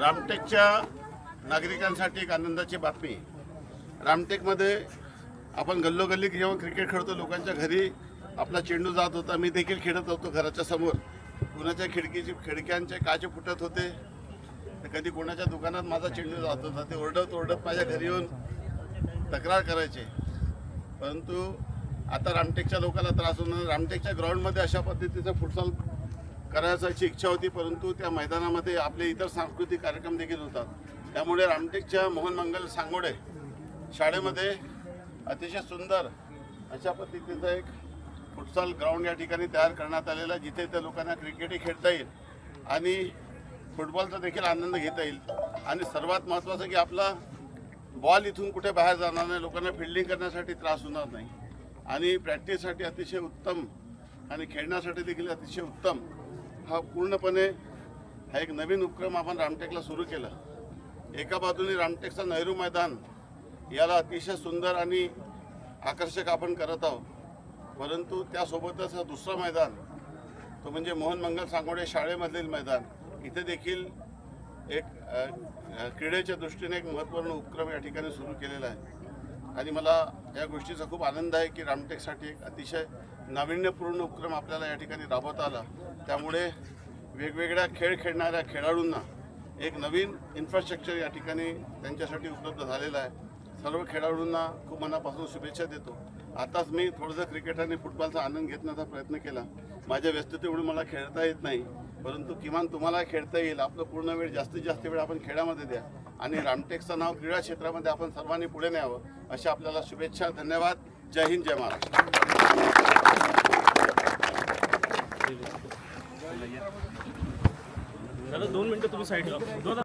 रामटेकच्या नागरिकांसाठी एक आनंदाची बातमी. रामटेकमध्ये आपण गल्लोगल्ली जेव्हा क्रिकेट खेळतो लोकांच्या घरी आपला चेंडू जात होता मी देखील खेळत होतो घराच्या समोर. कुणाच्या खिडकीची खिडक्यांचे काचे फुटत होते तर कधी कोणाच्या दुकानात माझा चेंडू जात होता ते ओरडत ओरडत माझ्या घरी येऊन तक्रार करायचे. परंतु आता रामटेकच्या लोकांना त्रास होणार रामटेकच्या ग्राउंडमध्ये अशा पद्धतीचं फुटसॉल करायची इच्छा होती परंतु त्या मैदानामध्ये आपले इतर सांस्कृतिक कार्यक्रम देखील होतात. त्यामुळे रामटेकच्या मोहन मंगल सांगोडे शाळेमध्ये अतिशय सुंदर अशा पद्धतीचं एक फुटसॉल ग्राउंड या ठिकाणी तयार करण्यात आलेला आहे, जिथे त्या लोकांना क्रिकेटही खेळता येईल आणि फुटबॉलचा देखील आनंद घेता येईल. आणि सर्वात महत्त्वाचं की आपला बॉल इथून कुठे बाहेर जाणार नाही लोकांना फिल्डिंग करण्यासाठी त्रास होणार नाही. आणि प्रॅक्टिससाठी अतिशय उत्तम आणि खेळण्यासाठी देखील अतिशय उत्तम हा पूर्णपणे हा एक नवीन उपक्रम आपण रामटेकला सुरू केला. एका बाजूने रामटेकचं नेहरू मैदान याला अतिशय सुंदर आणि आकर्षक आपण करत आहोत. परंतु त्यासोबतच हा दुसरं मैदान तो म्हणजे मोहन मंगल सांगोडे शाळेमधील मैदान इथे देखील एक क्रीडेच्या दृष्टीने एक महत्त्वपूर्ण उपक्रम या ठिकाणी सुरू केलेला आहे. आणि मला या गोष्टीचा खूप आनंद आहे की रामटेकसाठी एक अतिशय नाविन्यपूर्ण उपक्रम आपल्याला या ठिकाणी राबवता आला. त्यामुळे वेगवेगळ्या खेळ खेळणाऱ्या खेळाडूंना एक नवीन इन्फ्रास्ट्रक्चर या ठिकाणी त्यांच्यासाठी उपलब्ध झालेलं आहे. सर्व खेळाडूंना खूप मनापासून शुभेच्छा देतो. आताच मी थोडंसं क्रिकेट आणि फुटबॉलचा आनंद घेतण्याचा प्रयत्न केला. माझ्या व्यस्ततेमुळे मला खेळता येत नाही. परंतु किमान तुम्हाला खेळता येईल. आपलं पूर्ण वेळ जास्तीत जास्त वेळ आपण खेळामध्ये द्या. आणि रामटेकचं नाव क्रीडा क्षेत्रामध्ये आपण सर्वांनी पुढे न्यावं. अशा आपल्याला शुभेच्छा. धन्यवाद. जय हिंद जय महाराष्ट्र. दादा दोन मिनटं तुम्ही साईडला दोन